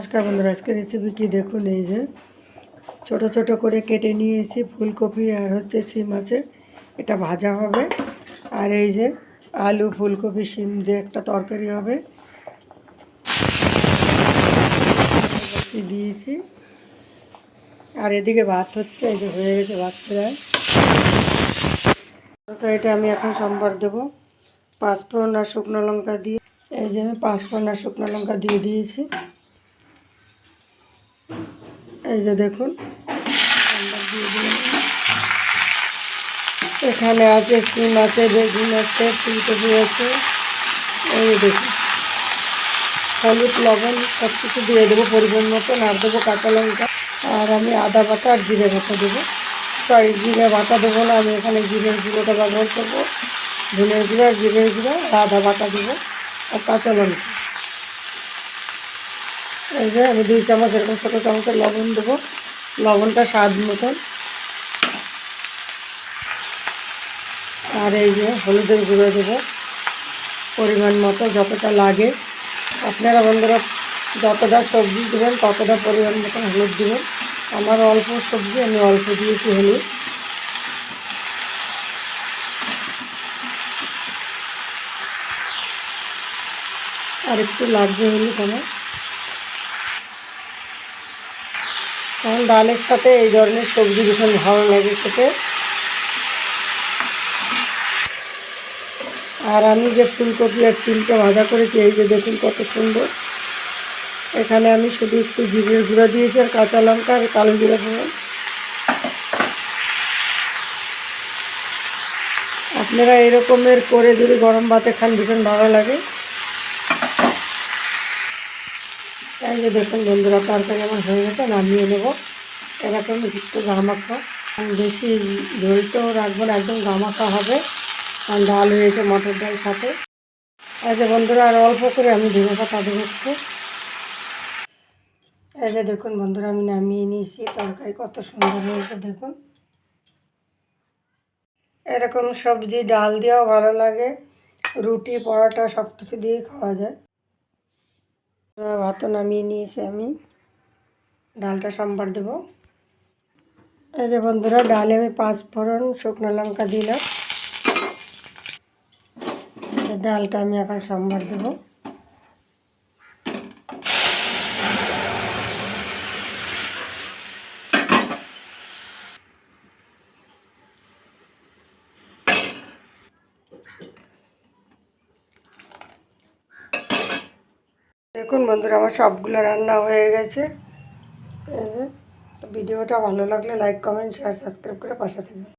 নমস্কার বন্ধুরা আজকে রেসিপি কি দেখুন? এই যে ছোট ছোট করে কেটে নিয়েছি ফুলকপি আর হচ্ছে সিম আছে, এটা ভাজা হবে। আর এই যে আলু, ফুলকপি সিম দিয়ে একটা তরকারি হবে। দিয়েছি। আর এদিকে ভাত হচ্ছে, এই যে হয়ে গেছে ভাত প্রায়। তরকারিটা আমি এখন সম্বার দেবো। পাঁচফোড়ন আর শুকনো লঙ্কা দিয়ে, এই যে আমি পাঁচফোড়ন আর শুকনো লঙ্কা দিয়ে দিয়েছি। এই যে দেখুন এখানে আছে সিম আছে, বেগুন আছে, ফুলকপি আছে। এই দেখুন, হলুদ, লবণ সব কিছু দিয়ে দেবো পরিমাণ মতন, আর দেবো কাঁচা লঙ্কা। আর আমি আদা বাটা আর জিরে বাটা দেবো। সরি, জিরে বাটা দেবো না, আমি এখানে জিরের গুঁড়োটা ব্যবহার করব। ধনের গুঁড়ো, জিরের গুঁড়ো, আর আদা বাটা দেবো, আর কাঁচা লঙ্কা। এই যে আমি দুই চামচ এরকম ছোটো চামচের লবণ দেবো। লবণটা স্বাদ মতন। আর এই যে হলুদের গুঁড়ো দেবো। পরিমাণ মতো যতটা লাগে। আপনারা বন্ধুরা যতটা সবজি দেবেন, ততটা পরিমাণ মতন হলুদ দেবেন। আমার অল্প সবজি, আমি অল্প দিয়েছি হলুদ। আর একটু লাগবে হলুদ আমার। কারণ ডালের সাথে এই ধরনের সবজি ভীষণ ভালো লাগে খেতে। আর আমি যে ফুলকপি আর চিলকে ভাজা করেছি, এই যে দেখুন কত সুন্দর। এখানে আমি শুধু একটু জিরের গুঁড়ো দিয়েছি আর কাঁচা লঙ্কা আর কালো জিরে দেবো আপনারা এরকমের করে যদি গরম ভাতে খান, ভীষণ ভালো লাগে। এই যে দেখুন বন্ধুরা, তরকারি আমার হয়ে গেছে, নামিয়ে নেব। এরকম একটু গামাখা। বেশি ঝোলটাও রাখব না, একদম গামাখা হবে। কারণ ডাল হয়েছে মটর ডাল সাথে। এই যে বন্ধুরা, আর অল্প করে আমি ধনে পাতা দেবো একটু। এই যে দেখুন বন্ধুরা, আমি নামিয়ে নিয়েছি। তরকারি কত সুন্দর হয়েছে, দেখুন। এরকম সবজি, ডাল দিয়েও ভালো লাগে। রুটি, পরোটা সব কিছু দিয়েই খাওয়া যায়। ভাতও নামিয়ে নিয়েছি আমি। ডালটা সম্বার দেবো। এই যে বন্ধুরা, ডালে আমি পাঁচ ফোড়ন শুকনো লঙ্কা দিলাম। ডালটা আমি এখন সম্বার দেবো। দেখুন বন্ধুরা, আমার সবগুলো রান্না হয়ে গেছে। এই যে, ভিডিওটা ভালো লাগলে লাইক কমেন্ট শেয়ার সাবস্ক্রাইব করে পাশে থাকবেন।